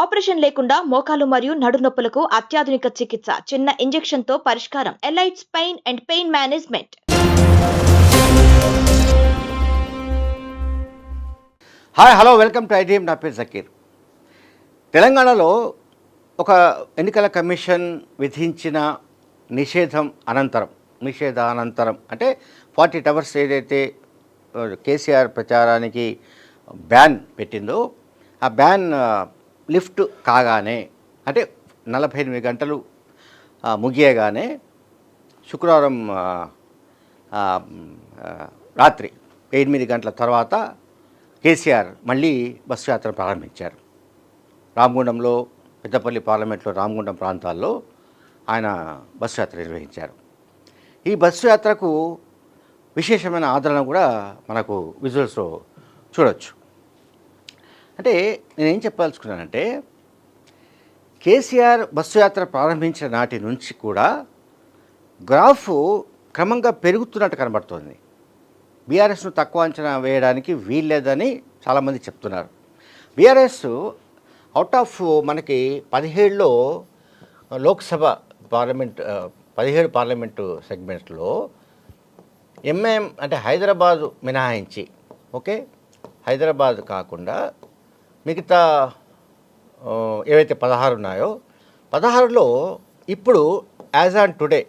Operation లేకుండా మోకాలు మరియు నడునొప్పులకు అత్యాధునిక చికిత్స చిన్న ఇంజెక్షన్తో పరిష్కారం. Elites pain and pain management. Hi hello welcome to IDM నా పేరు జకీర్. తెలంగాణలో ఒక ఎన్నికల కమిషన్ విధించిన నిషేధం అనంతరం నిషేధ అనంతరం అంటే ఫార్టీ టవర్స్ ఏదైతే కేసీఆర్ ప్రచారానికి బ్యాన్ పెట్టిందో ఆ బ్యాన్ లిఫ్ట్ కాగానే అంటే నలభై ఎనిమిది గంటలు ముగియగానే శుక్రవారం రాత్రి ఎనిమిది గంటల తర్వాత కేసీఆర్ మళ్ళీ బస్సు యాత్ర ప్రారంభించారు. రామగుండంలో పెద్దపల్లి పార్లమెంట్లో రామగుండం ప్రాంతాల్లో ఆయన బస్సు యాత్ర నిర్వహించారు. ఈ బస్సు యాత్రకు విశేషమైన ఆదరణ కూడా మనకు విజువల్స్లో చూడొచ్చు. అంటే నేనేం చెప్పదలుచుకున్నానంటే కేసీఆర్ బస్సు యాత్ర ప్రారంభించిన నాటి నుంచి కూడా గ్రాఫ్ క్రమంగా పెరుగుతున్నట్టు కనబడుతోంది. బీఆర్ఎస్ను తక్కువ అంచనా వేయడానికి వీల్లేదని చాలామంది చెప్తున్నారు. బీఆర్ఎస్ అవుట్ ఆఫ్ మనకి పదిహేడులో లోక్సభ పార్లమెంట్ పదిహేడు పార్లమెంటు సెగ్మెంట్స్లో ఎంఏఎం అంటే హైదరాబాదు మినహాయించి ఓకే? హైదరాబాద్ కాకుండా మిగతా ఏవైతే పదహారు ఉన్నాయో పదహారులో ఇప్పుడు యాజ్ ఆన్ టుడే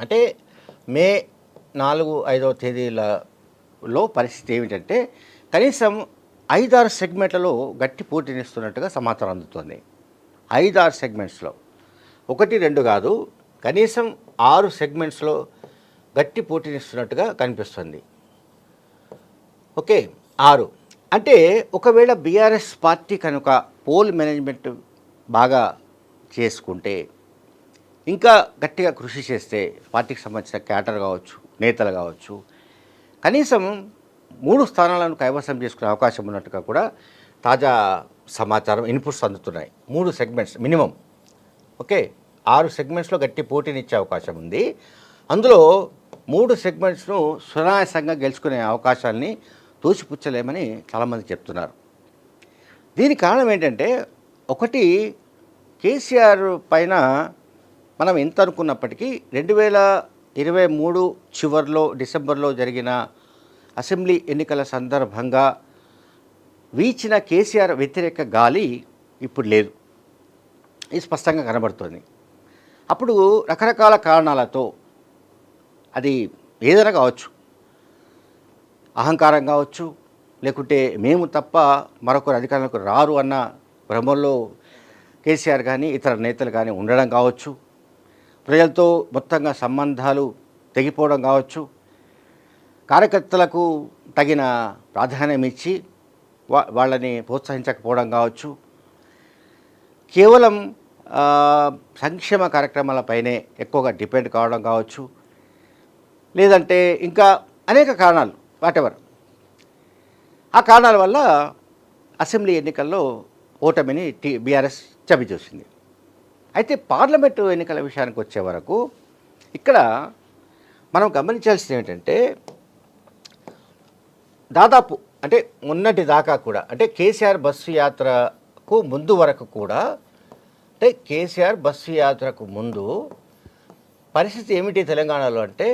అంటే మే నాలుగు ఐదవ తేదీలలో పరిస్థితి ఏమిటంటే కనీసం ఐదారు సెగ్మెంట్లలో గట్టి పోటీనిస్తున్నట్టుగా సమాచారం అందుతోంది. ఐదారు సెగ్మెంట్స్లో. ఒకటి రెండు కాదు కనీసం ఆరు సెగ్మెంట్స్లో గట్టి పోటీనిస్తున్నట్టుగా కనిపిస్తుంది. ఓకే ఆరు. అంటే ఒకవేళ బీఆర్ఎస్ పార్టీ కనుక పోల్ మేనేజ్మెంట్ బాగా చేసుకుంటే ఇంకా గట్టిగా కృషి చేస్తే పార్టీకి సంబంధించిన క్యాటర్ కావచ్చు నేతలు కావచ్చు కనీసం మూడు స్థానాలను కైవసం చేసుకునే అవకాశం ఉన్నట్టుగా కూడా తాజా సమాచారం ఇన్పుట్స్ అందుతున్నాయి. మూడు సెగ్మెంట్స్ మినిమం. ఓకే? ఆరు సెగ్మెంట్స్లో గట్టి పోటీనిచ్చే అవకాశం ఉంది. అందులో మూడు సెగ్మెంట్స్ను సునాయాసంగా గెలుచుకునే అవకాశాన్ని తోసిపుచ్చలేమని చాలామంది చెప్తున్నారు. దీని కారణం ఏంటంటే ఒకటి కేసీఆర్ పైన మనం ఎంత అనుకున్నప్పటికీ రెండు వేల ఇరవై మూడు చివరిలో డిసెంబర్లో జరిగిన అసెంబ్లీ ఎన్నికల సందర్భంగా వీచిన కేసీఆర్ వ్యతిరేక గాలి ఇప్పుడు లేదు. ఇది స్పష్టంగా కనబడుతుంది. అప్పుడు రకరకాల కారణాలతో అది ఏదైనా కావచ్చు. అహంకారం కావచ్చు లేకుంటే మేము తప్ప మరొకరు అధికారులకు రారు అన్న భ్రమంలో కేసీఆర్ కానీ ఇతర నేతలు కానీ ఉండడం కావచ్చు. ప్రజలతో మొత్తంగా సంబంధాలు తెగిపోవడం కావచ్చు. కార్యకర్తలకు తగిన ప్రాధాన్యం ఇచ్చి వా వాళ్ళని ప్రోత్సహించకపోవడం కావచ్చు. కేవలం సంక్షేమ కార్యక్రమాలపైనే ఎక్కువగా డిపెండ్ కావడం కావచ్చు. లేదంటే ఇంకా అనేక కారణాలు వాటెవర్. ఆ కారణాల వల్ల అసెంబ్లీ ఎన్నికల్లో ఓటమిని టీ బీఆర్ఎస్ చవిచూసింది అయితే పార్లమెంటు ఎన్నికల విషయానికి వచ్చే వరకు ఇక్కడ మనం గమనించాల్సింది ఏంటంటే దాదాపు అంటే మొన్నటి దాకా కూడా అంటే కేసీఆర్ బస్సు యాత్రకు ముందు వరకు కూడా అంటే కేసీఆర్ బస్సు యాత్రకు ముందు పరిస్థితి ఏమిటి తెలంగాణలో అంటే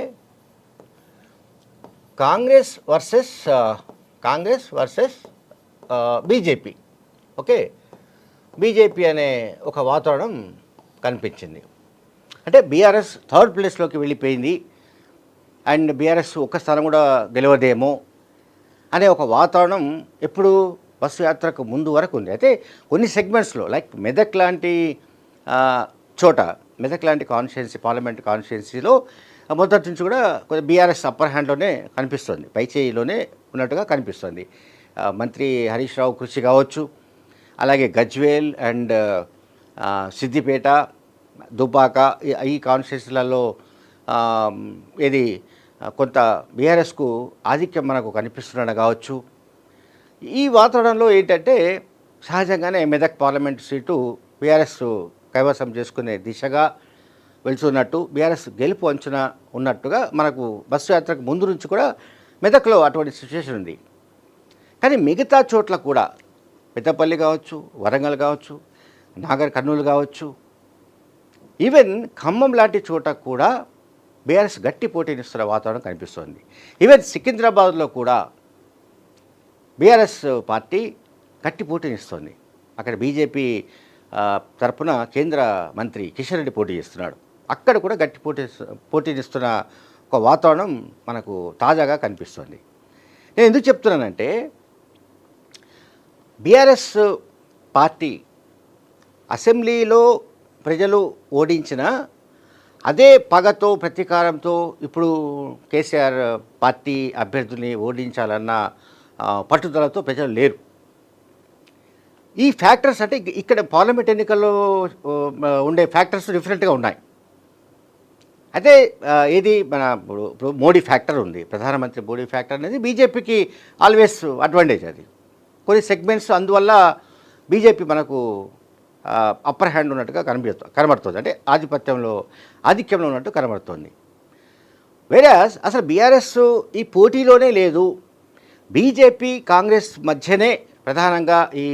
Congress versus Congress versus BJP. Okay? BJP అనే ఒక వాతావరణం కనిపించింది. అంటే బీఆర్ఎస్ థర్డ్ ప్లేస్లోకి వెళ్ళిపోయింది. అండ్ బీఆర్ఎస్ ఒక్క స్థానం కూడా గెలవదేమో అనే ఒక వాతావరణం ఎప్పుడు బస్సు యాత్రకు ముందు వరకు ఉంది. అయితే కొన్ని సెగ్మెంట్స్లో లైక్ మెదక్ లాంటి చోట మెదక్ లాంటి కాన్స్టిట్యున్సీ పార్లమెంట్ కాన్స్టిట్యున్సీలో మొదటి నుంచి కూడా కొంచెం బీఆర్ఎస్ అప్పర్ హ్యాండ్లోనే కనిపిస్తుంది. పైచేయిలోనే ఉన్నట్టుగా కనిపిస్తుంది. మంత్రి హరీష్ రావు కృషి కావచ్చు అలాగే గజ్వేల్ అండ్ సిద్దిపేట దుబ్బాక ఈ- కాన్స్టిట్యూన్సీలలో ఇది కొంత బీఆర్ఎస్కు ఆధిక్యం మనకు కనిపిస్తుండడం కావచ్చు. ఈ వాతావరణంలో ఏంటంటే సహజంగానే మెదక్ పార్లమెంట్ సీటు బీఆర్ఎస్ కైవసం చేసుకునే దిశగా వెళ్తున్నట్టు బీఆర్ఎస్ గెలుపు అంచున ఉన్నట్టుగా మనకు బస్సు యాత్రకు ముందు నుంచి కూడా మెదక్లో అటువంటి సిచ్యువేషన్ ఉంది. కానీ మిగతా చోట్ల కూడా పెద్దపల్లి కావచ్చు వరంగల్ కావచ్చు నాగర్ కర్నూలు కావచ్చు ఈవెన్ ఖమ్మం లాంటి చోట కూడా బీఆర్ఎస్ గట్టి పోటీనిస్తున్న వాతావరణం కనిపిస్తోంది. ఈవెన్ సికింద్రాబాద్లో కూడా బీఆర్ఎస్ పార్టీ గట్టి పోటీనిస్తోంది అక్కడ బీజేపీ తరఫున కేంద్ర మంత్రి కిషన్ రెడ్డి పోటీ చేస్తున్నాడు. అక్కడ కూడా గట్టి పోటీ పోటీనిస్తున్న ఒక వాతావరణం మనకు తాజాగా కనిపిస్తుంది. నేను ఎందుకు చెప్తున్నానంటే బీఆర్ఎస్ పార్టీ అసెంబ్లీలో ప్రజలు ఓడించిన అదే పగతో ప్రతీకారంతో ఇప్పుడు కేసీఆర్ పార్టీ అభ్యర్థుల్ని ఓడించాలన్న పట్టుదలతో ప్రజలు లేరు. ఈ ఫ్యాక్టర్స్ అంటే ఇక్కడ పార్లమెంట్ ఎన్నికల్లో ఉండే ఫ్యాక్టర్స్ డిఫరెంట్గా ఉన్నాయి. అయితే ఇది మన ఇప్పుడు ఇప్పుడు మోడీ ఫ్యాక్టర్ ఉంది. ప్రధానమంత్రి మోడీ ఫ్యాక్టర్ అనేది బీజేపీకి ఆల్వేస్ అడ్వాంటేజ్ అది. కొన్ని సెగ్మెంట్స్ అందువల్ల బీజేపీ మనకు అప్పర్ హ్యాండ్ ఉన్నట్టుగా కనిపిస్తు కనబడుతుంది. అంటే ఆధిపత్యంలో ఆధిక్యంలో ఉన్నట్టు కనబడుతుంది. వేరే అసలు బీఆర్ఎస్ ఈ పోటీలోనే లేదు. బీజేపీ కాంగ్రెస్ మధ్యనే ప్రధానంగా ఈ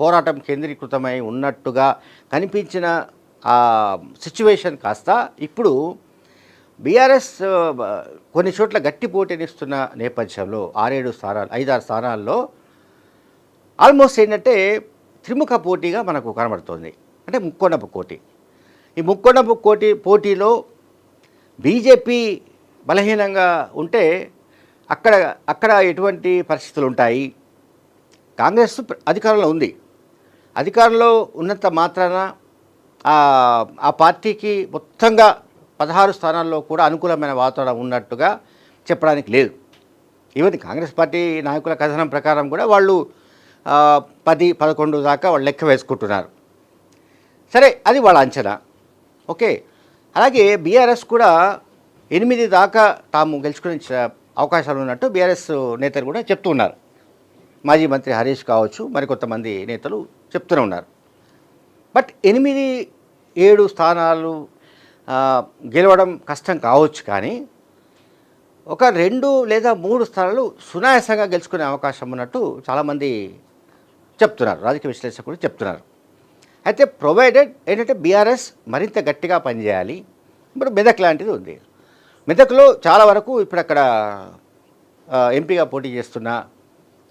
పోరాటం కేంద్రీకృతమై ఉన్నట్టుగా కనిపించిన సిచ్యువేషన్ కాస్త ఇప్పుడు బీఆర్ఎస్ కొన్ని చోట్ల గట్టి పోటీనిస్తున్న నేపథ్యంలో ఆరేడు స్థానాలు ఐదారు స్థానాల్లో ఆల్మోస్ట్ ఏంటంటే త్రిముఖ పోటీగా మనకు కనబడుతుంది. అంటే ముక్కొండపు పోటీ. ఈ ముక్కొండపు కోటి పోటీలో బీజేపీ బలహీనంగా ఉంటే అక్కడ అక్కడ ఎటువంటి పరిస్థితులు ఉంటాయి? కాంగ్రెస్ అధికారంలో ఉంది. అధికారంలో ఉన్నంత మాత్రాన ఆ పార్టీకి మొత్తంగా పదహారు స్థానాల్లో కూడా అనుకూలమైన వాతావరణం ఉన్నట్టుగా చెప్పడానికి లేదు. ఈవెన్ కాంగ్రెస్ పార్టీ నాయకుల కథనం ప్రకారం కూడా వాళ్ళు పది పదకొండు దాకా వాళ్ళు లెక్క వేసుకుంటున్నారు. సరే అది వాళ్ళ అంచనా. ఓకే. అలాగే బీఆర్ఎస్ కూడా ఎనిమిది దాకా తాము గెలుచుకునే అవకాశాలు ఉన్నట్టు బీఆర్ఎస్ నేతలు కూడా చెప్తున్నారు మాజీ మంత్రి హరీష్ కావచ్చు మరికొంతమంది నేతలు చెప్తూనే ఉన్నారు. బట్ ఎనిమిది ఏడు స్థానాలు గెలవడం కష్టం కావచ్చు కానీ ఒక రెండు లేదా మూడు స్థానాలు సునాయాసంగా గెలుచుకునే అవకాశం ఉన్నట్టు చాలామంది చెప్తున్నారు. రాజకీయ విశ్లేషకులు చెప్తున్నారు. అయితే ప్రొవైడెడ్ ఏంటంటే బీఆర్ఎస్ మరింత గట్టిగా పనిచేయాలి. ఇప్పుడు మెదక్ లాంటిది ఉంది. మెదక్లో చాలా వరకు ఇప్పుడు అక్కడ ఎంపీగా పోటీ చేస్తున్న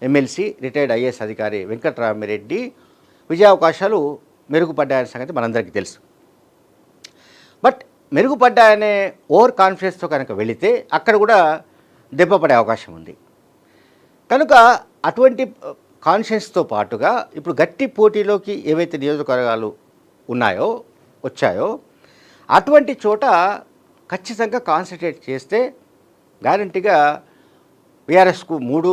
ఎమ్మెల్సీ రిటైర్డ్ ఐఏఎస్ అధికారి వెంకటరామిరెడ్డి విజయావకాశాలు మెరుగుపడ్డాయనే సంగతి మనందరికీ తెలుసు. మెరుగుపడ్డాయనే ఓవర్ కాన్ఫిడెన్స్తో కనుక వెళితే అక్కడ కూడా దెబ్బపడే అవకాశం ఉంది. కనుక అటువంటి కాన్షియన్స్తో పాటుగా ఇప్పుడు గట్టి పోటీలోకి ఏవైతే నియోజకవర్గాలు ఉన్నాయో వచ్చాయో అటువంటి చోట ఖచ్చితంగా కాన్సన్ట్రేట్ చేస్తే గ్యారంటీగా బీఆర్ఎస్కు మూడు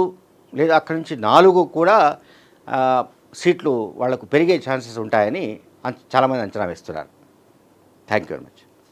లేదా అక్కడి నుంచి నాలుగు కూడా సీట్లు వాళ్ళకు పెరిగే ఛాన్సెస్ ఉంటాయని అంచ- చాలామంది అంచనా వేస్తున్నారు. Thank you very much